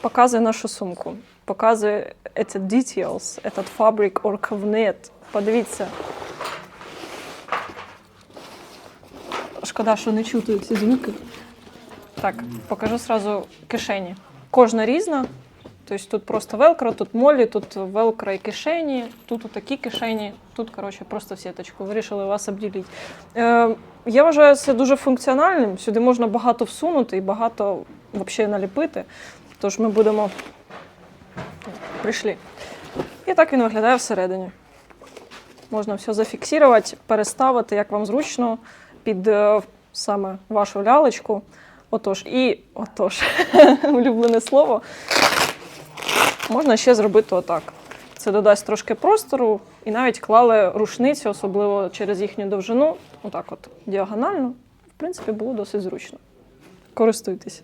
Показує нашу сумку. Показує этот details, этот фабрик оркавнет. Подивіться. Шкода, що не чути ці звуки. Так, покажу сразу кишені. Кожна різна. Тобто тут просто велкро, тут молі, тут велкро і кишені, тут такі кишені, тут, коротше, просто в сіточку. Вирішили вас обділити. Е, я вважаю це дуже функціональним. Сюди можна багато всунути і багато взагалі наліпити. Тож ми будемо. Прийшли. І так він виглядає всередині. Можна все зафіксувати, переставити, як вам зручно, під е, саме вашу лялечку. Отож, і отож, улюблене слово. Можна ще зробити отак. Це додасть трошки простору, і навіть клали рушницю, особливо через їхню довжину, отак от діагонально. В принципі, було досить зручно. Користуйтесь.